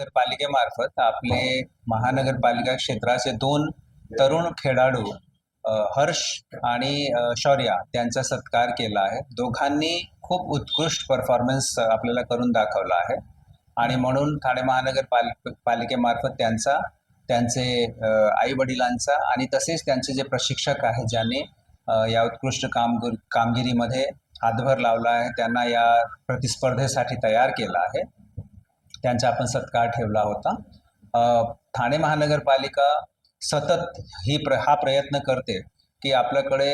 महानगरपालिकेमार्फत आपले महानगरपालिका क्षेत्राचे दोन तरुण खेळाडू हर्ष आणि शौर्या त्यांचा सत्कार केला आहे. दोघांनी खूप उत्कृष्ट परफॉर्मन्स आपल्याला करून दाखवला आहे. आणि म्हणून ठाणे महानगरपालिक पालिकेमार्फत त्यांचा त्यांचे आई वडिलांचा आणि तसेच त्यांचे जे प्रशिक्षक आहेत ज्यांनी या उत्कृष्ट कामगिर कामगिरीमध्ये हातभार लावला आहे त्यांना या प्रतिस्पर्धेसाठी तयार केला आहे. त्यांचा आपण सत्कार ठेवला होता. ठाणे महानगरपालिका सतत ही प्र हा प्रयत्न करते की आपल्याकडे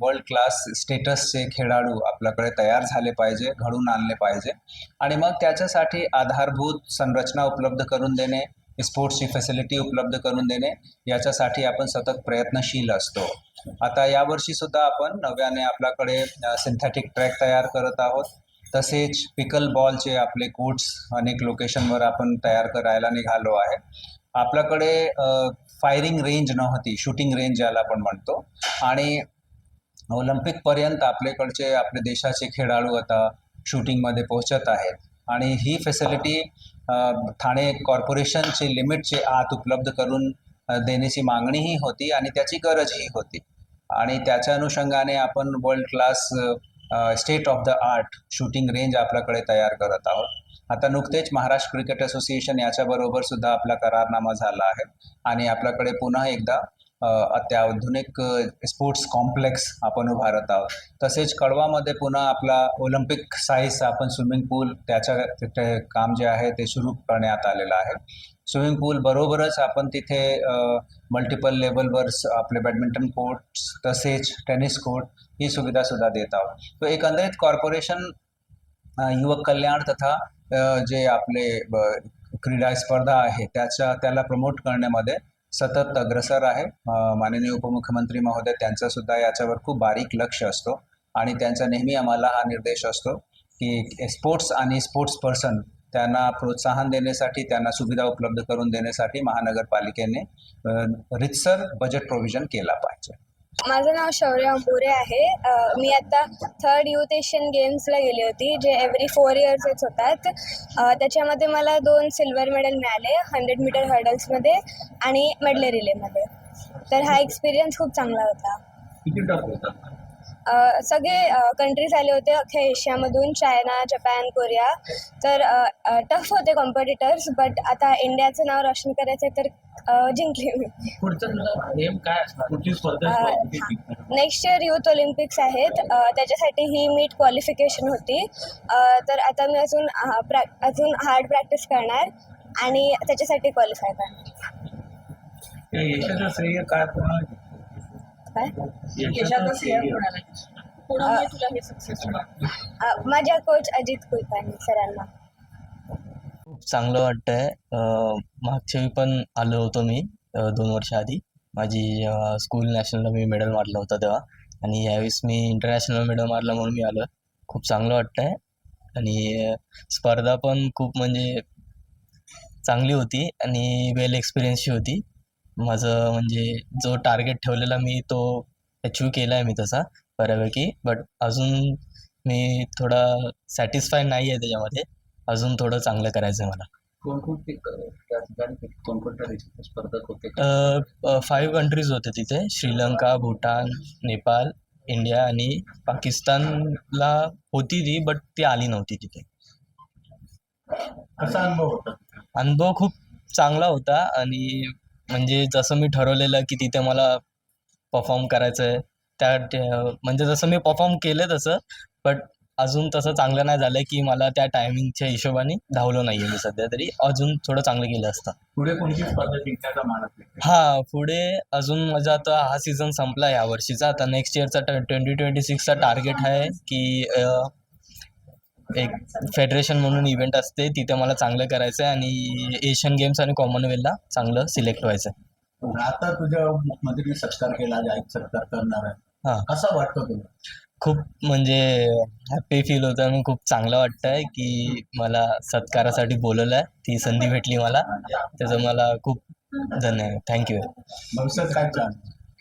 वर्ल्ड क्लास स्टेटसचे खेळाडू आपल्याकडे तयार झाले पाहिजे घडून आणले पाहिजे. आणि मग त्याच्यासाठी आधारभूत संरचना उपलब्ध करून देणे स्पोर्ट्सची फॅसिलिटी उपलब्ध करून देणे याच्यासाठी आपण सतत प्रयत्नशील असतो. आता यावर्षी सुद्धा आपण नव्याने आपल्याकडे सिंथेटिक ट्रॅक तयार करत आहोत. तसेच पिकल बॉलचे आपले कोट्स अनेक लोकेशनवर आपण तयार करायला निघालो आहे. आपल्याकडे फायरिंग रेंज नव्हती शूटिंग रेंज ज्याला आपण म्हणतो. आणि ऑलिम्पिकपर्यंत आपल्याकडचे आपले देशाचे खेळाडू आता शूटिंगमध्ये पोहोचत आहेत. आणि ही फॅसिलिटी ठाणे कॉर्पोरेशनचे लिमिटचे आत उपलब्ध करून देण्याची मागणीही होती आणि त्याची गरजही होती. आणि त्याच्या अनुषंगाने आपण world class state of the art shooting range आपल्याकडे तयार करत आहोत. आता नुकतेच महाराष्ट्र क्रिकेट असोसिएशन याच्याबरोबर सुद्धा आपला करारनामा झाला आहे. आणि आपल्याकडे पुन्हा एकदा अत्याधुनिक स्पोर्ट्स कॉम्प्लेक्स आपण उभारत आहोत. तसेच कळवामध्ये पुन्हा आपला ऑलिम्पिक साईज आपण स्विमिंग पूल त्याच्या तिथे काम जे आहे ते सुरू करण्यात आलेलं आहे. स्विमिंग पूल बरोबरच आपण तिथे मल्टिपल लेवलवर आपले बॅडमिंटन कोर्ट्स तसेच टेनिस कोर्ट ही सुविधासुद्धा देत आहोत. तो एकंदरीत कॉर्पोरेशन युवक कल्याण तथा जे आपले ब, क्रीडा स्पर्धा आहे त्याच्या त्याला प्रमोट करण्यामध्ये सतत अग्रसर आहे. माननीय उपमुख्यमंत्री महोदय त्यांचा सुद्धा याच्यावर खूप बारीक लक्ष असतो आणि त्यांचा नेहमी आम्हाला हा निर्देश असतो की स्पोर्ट्स आणि स्पोर्ट्स पर्सन त्यांना प्रोत्साहन देण्यासाठी त्यांना सुविधा उपलब्ध करून देण्यासाठी महानगरपालिकेने रितसर बजेट प्रोव्हिजन केला पाहिजे. माझं नाव शौर्य अंबुरे आहे. अ, मी आता थर्ड युथ एशियन गेम्सला गेली होती जे एव्हरी फोर इयर्सच होतात. अ, त्याच्यामध्ये मला दोन सिल्वर मेडल मिळाले हंड्रेड मीटर हर्डल्समध्ये आणि मेडले रिलेमध्ये तर हा एक्सपिरियन्स खूप चांगला होता. किती टफ होता? सगळे कंट्रीज आले होते अख्ख्या एशियामधून चायना जपान कोरिया. तर टफ होते कॉम्पिटिटर्स बट आता इंडियाचं नाव रोशन करायचं तर जिंकले मी? नेक्स्ट इयर युथ ऑलिम्पिक्स आहेत. त्याच्यासाठी ही मीट क्वालिफिकेशन होती. तर आता मी अजून अजून हार्ड प्रॅक्टिस करणार आणि त्याच्यासाठी क्वालिफाय करणार. या यशाचं श्रेय काय कोणाला काय यशाचं श्रेय कोणामुळे तुला हे सक्सेस मिळालं अ, माझ्या कोच अजित कुलकर्णी सरांना. खूप चांगलं वाटतंय. अं, मागच्या वेळी पण आलो होतो मी अं, दोन वर्ष आधी. माझी स्कूल नॅशनलला मी मेडल मारलं होतं तेव्हा. आणि यावेळेस मी इंटरनॅशनल मेडल मारलं म्हणून मी आलो खूप चांगलं वाटतंय. आणि अं, स्पर्धा पण खूप म्हणजे चांगली होती आणि वेल एक्सपिरियन्सची होती. माझं म्हणजे जो टार्गेट ठेवलेला मी तो अचीव केला आहे मी तसा बऱ्यापैकी. बट अजून मी थोडा सॅटिस्फाय नाही आहे त्याच्यामध्ये. अजून थोडं चांगलं करायचं आहे मला. कोणकोणते क- त्या ठिकाणी कोणकोणत्या देशाचे स्पर्धक होते? फाईव्ह कंट्रीज होते तिथे. श्रीलंका भूटान नेपाळ इंडिया आणि पाकिस्तानला होती ती बट ती आली नव्हती तिथे. कसा अनुभव होता? अनुभव खूप चांगला होता आणि म्हणजे जसं मी ठरवलेलं की तिथे मला परफॉर्म करायचं आहे त्या म्हणजे जसं मी परफॉर्म केलं तसं बट अजून तसं चांगलं नाही झालं की मला त्या टायमिंगच्या हिशोबाने धावलो नाही आहे मी सध्या तरी. अजून थोडं चांगलं केलं असतं. पुढे कोणती स्पर्धा जिंकण्याचा मान असेल? हा पुढे अजून माझा आता हा सीझन संपला या वर्षीचा. आता नेक्स्ट इयरचा ट्वेंटी ट्वेंटी सिक्सचा टार्गेट आहे की एक फेडरेशन म्हणून इव्हेंट असते तिथे मला चांगलं करायचं आहे आणि एशियन गेम्स आणि कॉमनवेल्थला चांगलं सिलेक्ट व्हायचं आहे आता तुझ्या मुख्यमंत्रीने सत्कार केला जाहीर सत्कार करणार आहे हा. कसं वाटतं तुला? खूप म्हणजे हॅपी फील होतं आणि खूप चांगलं वाटतं आहे की मला सत्कारासाठी बोलवलं आहे ती संधी भेटली मला. त्याचं मला खूप धन्यवाद. थँक्यू भविष्यात काय प्लॅन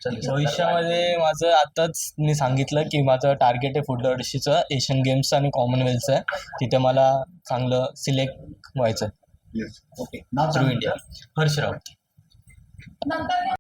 भविष्यामध्ये माझं आताच मी सांगितलं की माझं टार्गेट आहे पुढल्या वर्षीचं एशियन गेम्स आणि कॉमनवेल्थचं आहे तिथे मला चांगलं सिलेक्ट व्हायचं आहे ओके नाव थ्रू. इंडिया हर्ष राऊत.